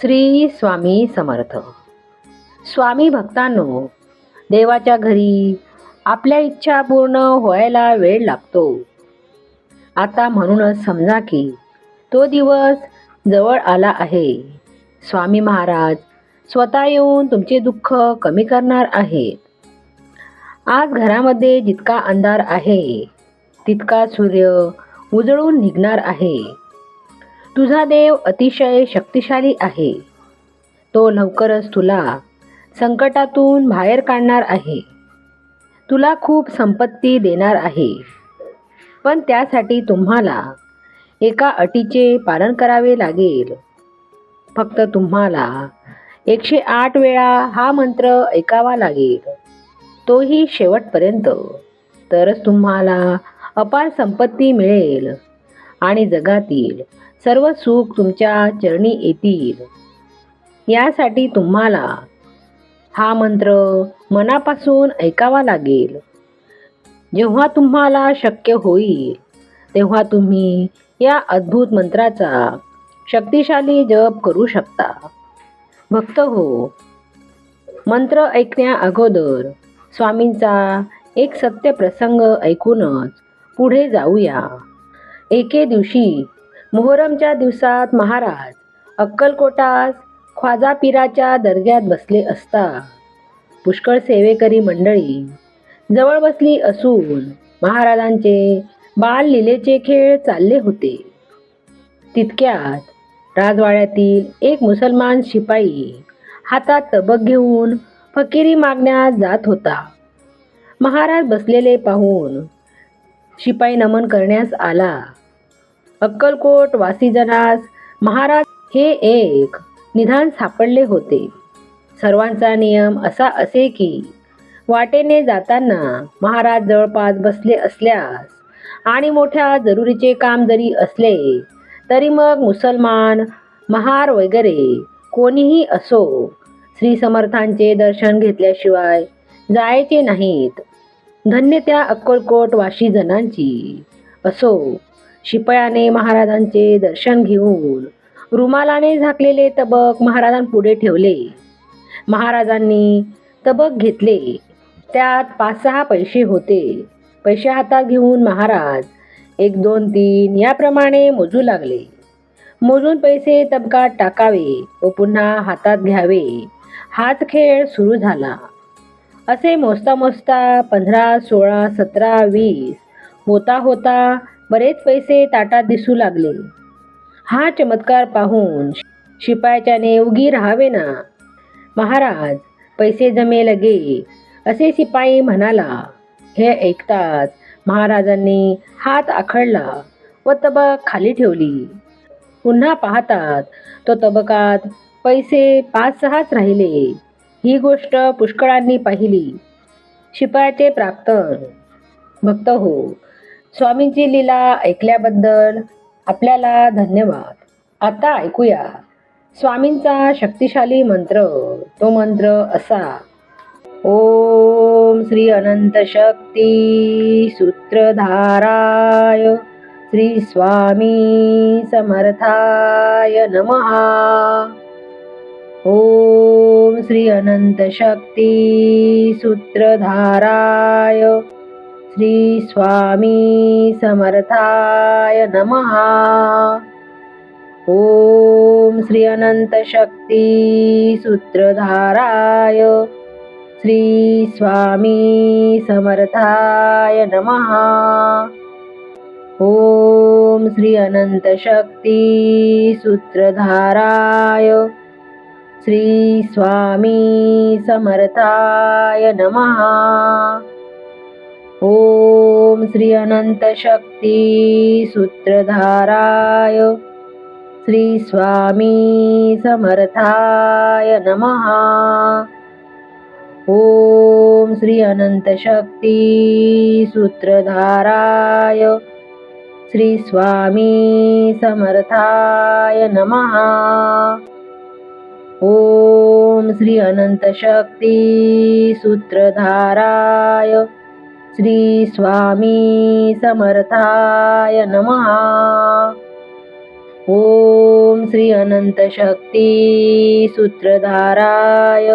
श्री स्वामी समर्थ. स्वामी भक्तांनो देवाच्या घरी आपल्या इच्छा पूर्ण व्हायला वेळ लागतो. आता म्हणूनच समजा की तो दिवस जवळ आला आहे. स्वामी महाराज स्वतः येऊन तुमचे दुःख कमी करणार आहेत. आज घरामध्ये जितका अंधार आहे तितका सूर्य उजळून निघणार आहे. तुझा देव अतिशय शक्तिशाली आहे. तो लवकरच तुला संकटातून बाहेर काढणार आहे. तुला खूप संपत्ती देणार आहे. पण त्यासाठी तुम्हाला एका अटीचे पालन करावे लागेल. फक्त तुम्हाला एकशे आठ वेळा हा मंत्र ऐकावा लागेल. तोही शेवटपर्यंत. तरच तुम्हाला अपार संपत्ती मिळेल आणि जगातील सर्व सुख तुमच्या चरणी येतील. यासाठी तुम्हाला हा मंत्र मनापासून ऐकावा लागेल. जेव्हा तुम्हाला शक्य होईल तेव्हा तुम्ही या अद्भुत मंत्राचा शक्तिशाली जप करू शकता. भक्त हो मंत्र ऐकण्या अगोदर स्वामींचा एक सत्य प्रसंग ऐकूनच पुढे जाऊया. एके दिवशी मोहरमच्या दिवसात महाराज अक्कलकोटास ख्वाजा पिराच्या दर्ग्यात बसले असता पुष्कळ सेवेकरी मंडळी जवळ बसली असून महाराजांचे बाल लिलेचे खेळ चालले होते. तितक्यात राजवाड्यातील एक मुसलमान शिपाई हातात तबक घेऊन फकिरी मागण्यास जात होता. महाराज बसलेले पाहून शिपाई नमन करण्यास आला. अक्कलकोट वासीजनास महाराज हे एक निधान सापडले होते. सर्वांचा नियम असा असे की वाटेने जाताना महाराज जवळपास बसले असल्यास आणि मोठ्या जरुरीचे काम जरी असले तरी मग मुसलमान महार वगैरे कोणीही असो श्री समर्थांचे दर्शन घेतल्याशिवाय जायचे नाहीत. धन्य त्या अक्कलकोट वाशी जणांची असो. शिपयाने महाराजांचे दर्शन घेऊन रुमालाने झाकलेले तबक महाराजांपुढे ठेवले. महाराजांनी तबक घेतले. त्यात पाच सहा पैसे होते. पैसे हातात घेऊन महाराज एक दोन तीन याप्रमाणे मोजू लागले. मोजून पैसे तबकात टाकावे व पुन्हा हातात घ्यावे. हाच खेळ सुरू झाला. असे मोजता मोजता पंधरा सोळा सतरा वीस होता होता बरेच पैसे ताटात दिसू लागले. हा चमत्कार पाहून शिपायाच्याने उगी राहावे ना महाराज पैसे जमे लगे असे शिपाई म्हणाला. हे ऐकताच महाराजांनी हात आखडला व तबक खाली ठेवली. पुन्हा पाहतात तो तबकात पैसे पाच सहाच राहिले. ही गोष्ट पुष्कळांनी पाहिली. शिपायाचे प्राक्तन भक्त हो स्वामींची लीला ऐकल्याबद्दल आपल्याला धन्यवाद. आता ऐकूया. स्वामींचा शक्तिशाली मंत्र तो मंत्र असा. ओम श्री अनंत शक्ती सूत्रधाराय श्री स्वामी समर्थाय नमः. ओम श्री अनंत शक्ती सूत्रधाराय श्री स्वामी समर्थाय नमः। ओम श्री अनंत शक्ती सूत्रधाराय श्री स्वामी समर्थाय नमः। ओम श्री अनंत शक्ती सूत्रधाराय श्री स्वामी समर्थाय नमः। ओम श्री अनंत शक्ती सूत्रधाराय श्री स्वामी समर्थाय नमः। ओम श्री अनंत शक्ती सूत्रधाराय श्री स्वामी समर्थाय नमः। ओम श्री अनंत शक्ती सूत्रधाराय श्री स्वामी समर्थाय नमः। ओम श्री अनंत शक्ती सूत्रधाराय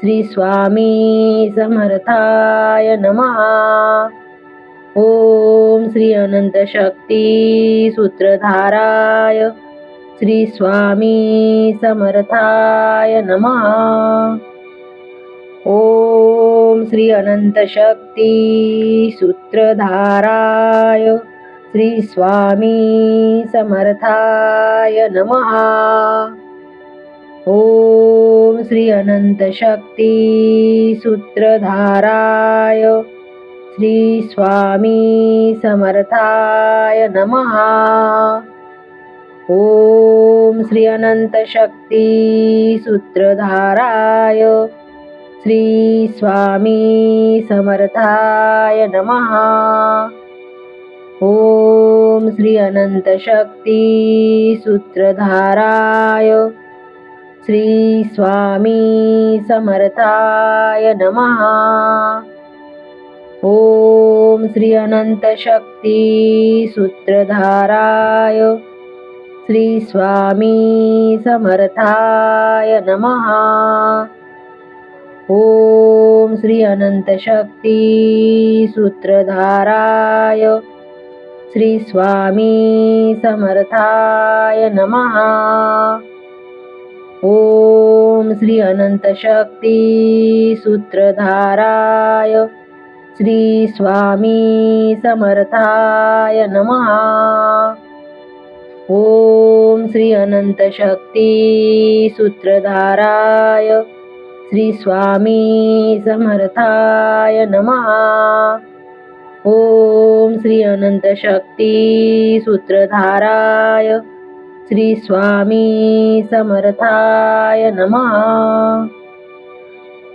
श्री स्वामी समर्थाय नमः। ओम श्री अनंत शक्ती सूत्रधाराय श्री स्वामी समर्थाय नमः। ओम श्री अनंत शक्ती सूत्रधाराय श्री स्वामी समर्थाय नमः। ओम श्री अनंत शक्ती सूत्रधाराय श्री स्वामी समर्थाय नमः। ओम श्री अनंत शक्ती सूत्रधाराय श्री स्वामी समर्थाय नमः। ओम श्री अनंत शक्ती सूत्रधाराय। श्री स्वामी समर्थाय नमः। ओम श्री अनंत शक्ती सूत्रधाराय। श्री स्वामी समर्थाय नमः। ओम श्री अनंत शक्ती सूत्रधाराय श्री स्वामी समर्थाय नमः। ओम श्री अनंत शक्ती सूत्रधाराय श्री स्वामी समर्थाय नमः। ओम श्री अनंत शक्ती सूत्रधाराय श्री स्वामी समर्थाय नमः. ओम श्री अनंत शक्ती सूत्रधाराय श्री स्वामी समर्थाय नमः.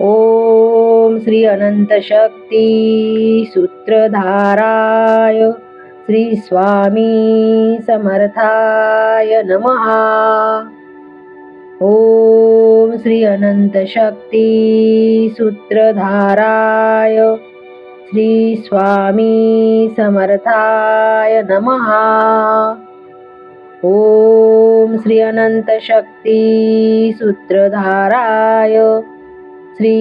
ओम श्री अनंत शक्ती सूत्रधाराय श्री स्वामी समर्थाय नमः. ओम श्री अनंत शक्ती सूत्रधाराय श्री स्वामी समर्थाय नमः। ओम श्री अनंत शक्ती सूत्रधाराय श्री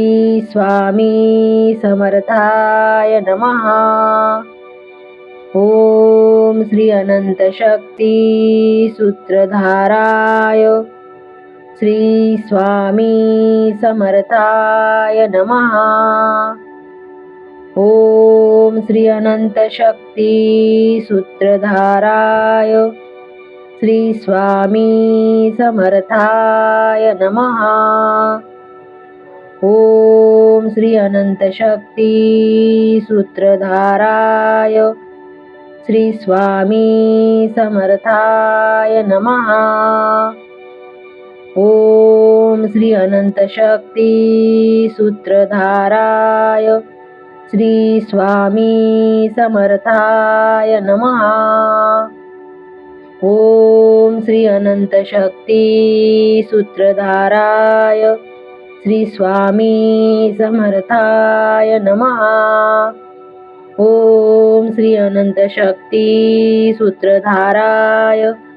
स्वामी समर्थाय नमः। ओम श्री अनंत शक्ती सूत्रधाराय श्री स्वामी समर्थाय नमः. ॐ श्री अनंत शक्ती सूत्रधाराय श्री स्वामी समर्थाय नमः. ॐ श्री अनंत शक्ती सूत्रधाराय श्री स्वामी समर्थाय नमः. ओम श्री अनंत शक्ती सूत्रधाराय श्री स्वामी समर्थाय नमः। ओम श्री अनंत शक्ती सूत्रधाराय श्री स्वामी समर्थाय नमः। ओम श्री अनंत शक्ती सूत्रधाराय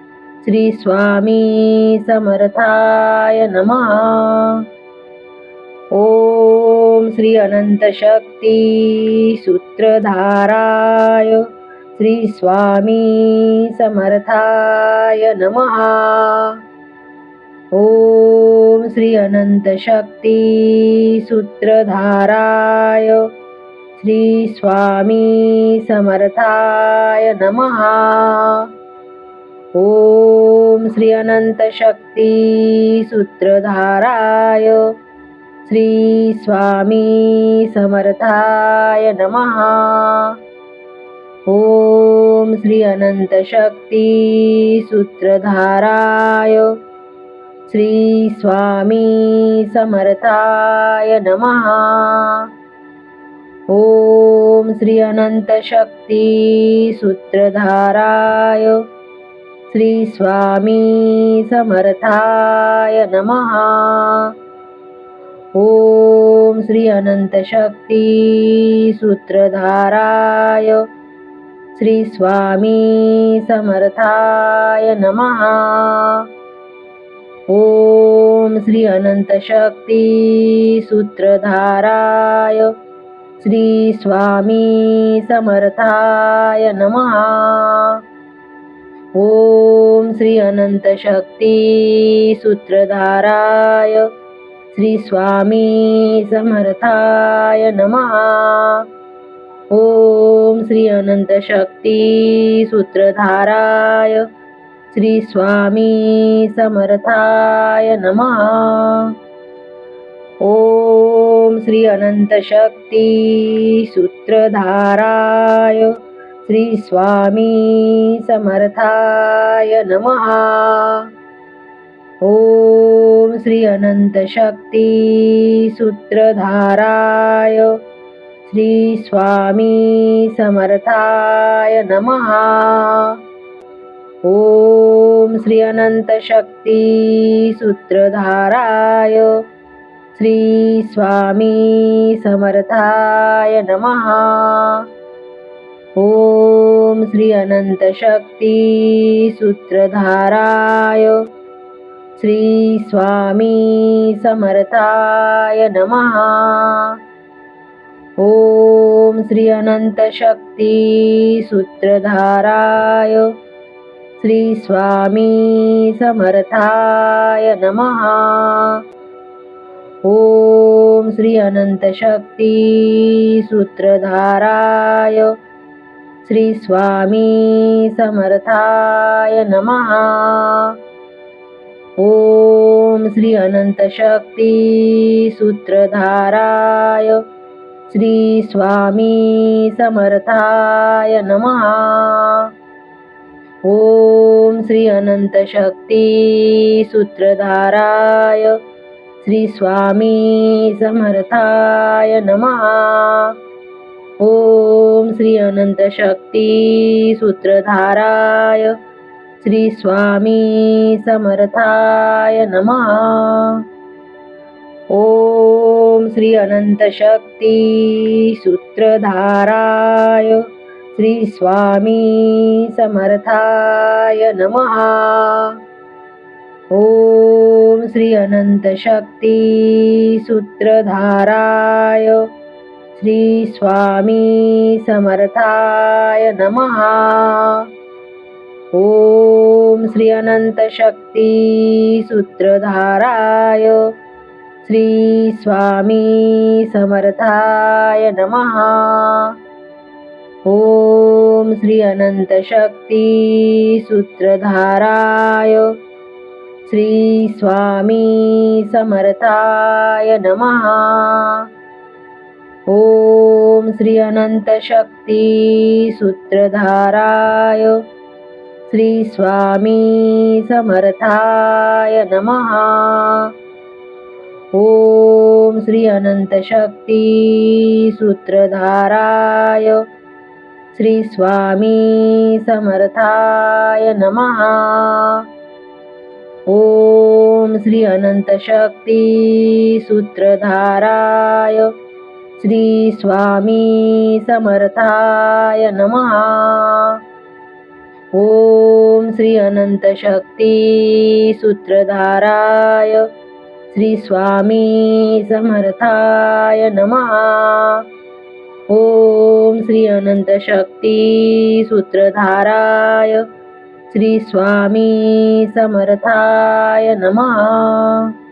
श्री स्वामी समर्थाय नमः। ओम श्री अनंत शक्ती सूत्रधाराय श्री स्वामी समर्थाय नमः। ओम श्री अनंत शक्ती सूत्रधाराय श्री स्वामी समर्थाय नमः। ओम श्री अनंत शक्ती सूत्रधाराय श्री स्वामी समर्थाय नमः। ओम श्री अनंत शक्ती सूत्रधाराय श्री स्वामी समर्थाय नमः। ओम श्री अनंत शक्ती सूत्रधाराय श्री स्वामी समर्थाय नमः। ओम श्री अनंत शक्ती सूत्रधाराय श्री स्वामी समर्थाय नमः। ओम श्री अनंत शक्ती सूत्रधाराय श्री स्वामी समर्थाय नमः। ओम श्री अनंत शक्ती सूत्रधाराय श्री स्वामी समर्थाय नमः। ओम श्री अनंत शक्ती सूत्रधाराय श्री स्वामी समर्थाय नमः। ओम श्री अनंत शक्ती सूत्रधाराय श्री स्वामी समर्थाय नमः। ओम श्री अनंत शक्ती सूत्रधाराय श्री स्वामी समर्थाय नमः। ओम श्री अनंत शक्ती सूत्रधाराय श्री स्वामी समर्थाय नमः। ओम श्री अनंत शक्ती सूत्रधाराय श्री स्वामी समर्थाय नमः। ओम श्री अनंत शक्ती सूत्रधाराय श्री स्वामी समर्थाय नमः। ओम श्री अनंत शक्ती सूत्रधाराय श्री स्वामी समर्थाय नमः। ओम श्री अनंत शक्ती सूत्रधाराय श्री स्वामी समर्थाय नमः। ओम श्री अनंत शक्ती सूत्रधाराय श्री स्वामी समर्थाय नमः। ओम श्री अनंत शक्ती सूत्रधाराय श्री स्वामी समर्थाय नमः। ओम श्री अनंत शक्ती सूत्रधाराय श्री स्वामी समर्थाय नमः। ओम श्री अनंत शक्ती सूत्रधाराय श्री स्वामी समर्थाय नमः। ओम श्री अनंत शक्ती सूत्रधाराय श्री स्वामी समर्थाय नमः। ओम श्री अनंत शक्ती सूत्रधाराय श्री स्वामी समर्थाय नमः। ओम श्री अनंत शक्ती सूत्रधाराय श्री स्वामी समर्थाय नमः। ओम श्री अनंत शक्ती सूत्रधाराय श्री स्वामी समर्थाय नमः। ओम श्री अनंत शक्ती सूत्रधाराय श्री स्वामी समर्थाय नमः. ओम श्री अनंत शक्ती सूत्रधाराय श्री स्वामी समर्थाय नमः. ओम श्री अनंत शक्ती सूत्रधाराय श्री स्वामी समर्थाय नमः.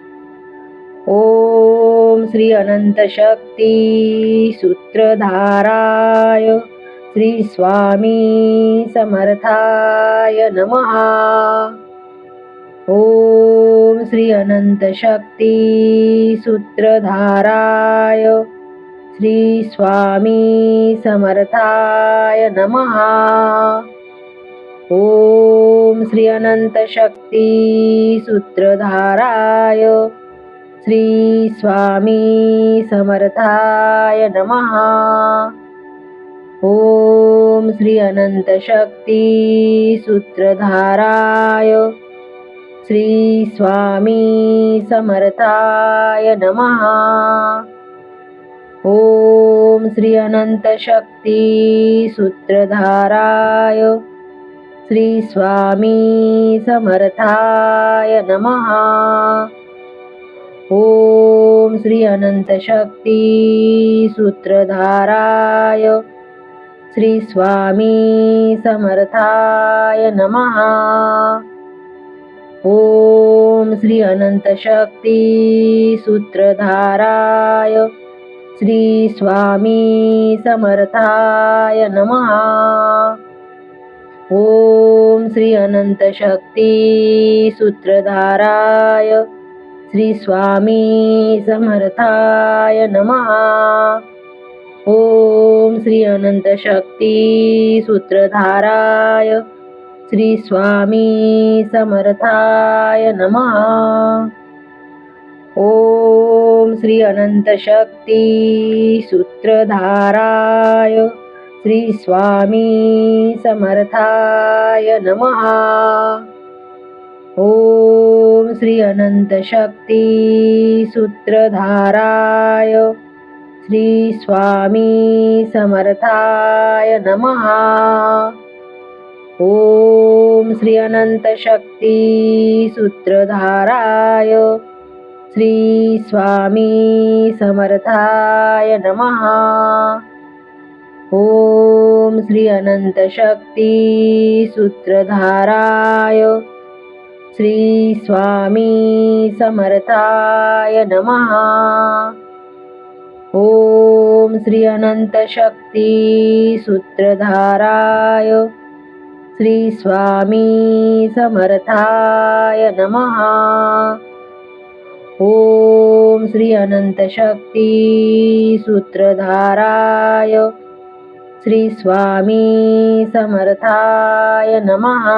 ओम श्री अनंत शक्ती सूत्रधाराय श्री स्वामी समर्थाय नमः। ओम श्री अनंत शक्ती सूत्रधाराय श्री स्वामी समर्थाय नमः। ओम श्री अनंत शक्ती सूत्रधाराय श्री स्वामी समर्थाय नमः. ओम श्री अनंत शक्ती सूत्रधाराय श्री स्वामी समर्थाय नमः. ओम श्री अनंत शक्ती सूत्रधाराय श्री स्वामी समर्थाय नमः. ओम श्री अनंत शक्ती सूत्रधाराय श्री स्वामी समर्थाय नमः। ओम श्री अनंत शक्ती सूत्रधाराय श्री स्वामी समर्थाय नमः। ओम श्री अनंत शक्ती सूत्रधाराय श्री स्वामी समर्थाय नमः। ओम श्री अनंत शक्ती सूत्रधाराय श्री स्वामी समर्थाय नमः। ओम श्री अनंत शक्ती सूत्रधाराय श्री स्वामी समर्थाय नमः। ओम श्री अनंत शक्ती सूत्रधाराय श्री स्वामी समर्थाय नमः। ओम श्री अनंत शक्ती सूत्रधाराय श्री स्वामी समर्थाय नमः। ओम श्री अनंत शक्ती सूत्रधाराय श्री स्वामी समर्थाय नमः। ओम श्री अनंत शक्ती सूत्रधाराय श्री स्वामी समर्थाय नमः। ओम श्री अनंत शक्ती सूत्रधाराय श्री स्वामी समर्थाय नमः।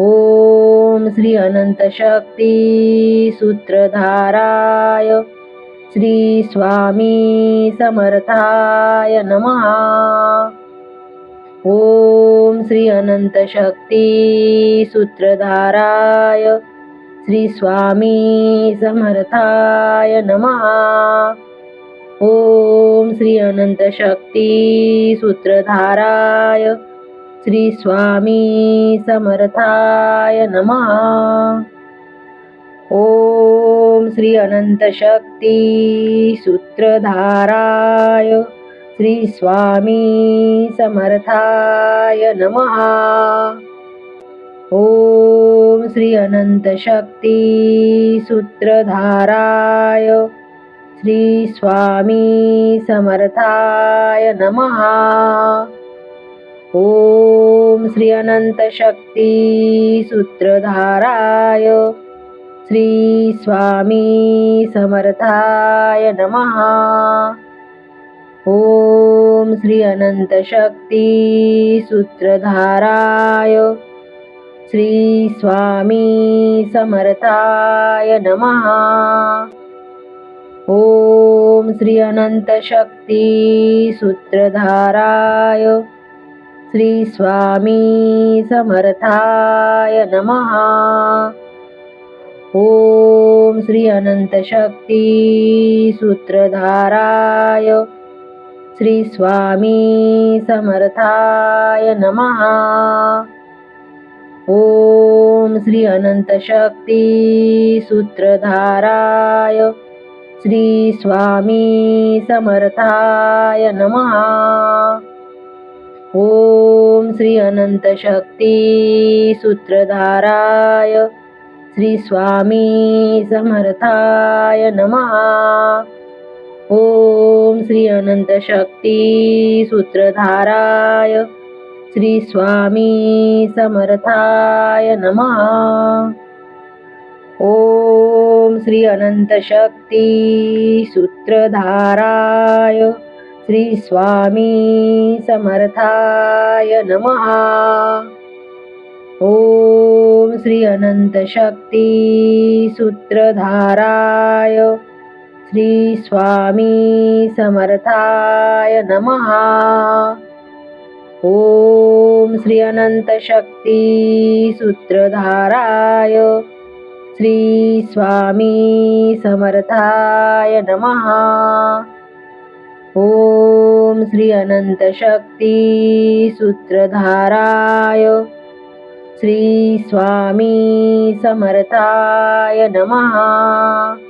ओम श्री अनंत शक्ती सूत्रधाराय श्री स्वामी समर्थाय नमः। ओम श्री अनंत शक्ती सूत्रधाराय श्री स्वामी समर्थाय नमः। ओम श्री अनंत शक्ती सूत्रधाराय श्री स्वामी समर्थाय नमः। ओम श्री अनंत शक्ती सूत्रधाराय श्री स्वामी समर्थाय नमः। ओम श्री अनंत शक्ती सूत्रधाराय श्री स्वामी समर्थाय नमः। ओम श्री अनंत शक्ती सूत्रधाराय श्री स्वामी समर्थाय नमः। ओम श्री अनंत शक्ती सूत्रधाराय श्री स्वामी समर्थाय नमः। ओम श्री अनंत शक्ती सूत्रधाराय श्री स्वामी समर्थाय नमः। ओम श्री अनंत शक्ती सूत्रधाराय श्री स्वामी समर्थाय नमः। ओम श्री अनंत शक्ती सूत्रधाराय श्री स्वामी समर्थाय नमः। ओम श्री अनंत शक्ती सूत्रधाराय श्री स्वामी समर्थाय नमः। ओम श्री अनंत शक्ती सूत्रधाराय श्री स्वामी समर्थाय नमः। ओम श्री अनंत शक्ती सूत्रधाराय श्री स्वामी समर्थाय नमः। ओम श्री अनंत शक्ती सूत्रधाराय श्री स्वामी समर्थाय नमः। ओम श्री अनंत शक्ती सूत्रधाराय श्री स्वामी समर्थाय नमः। ओम श्री अनंत शक्ती सूत्रधाराय श्री स्वामी समर्थाय नमः।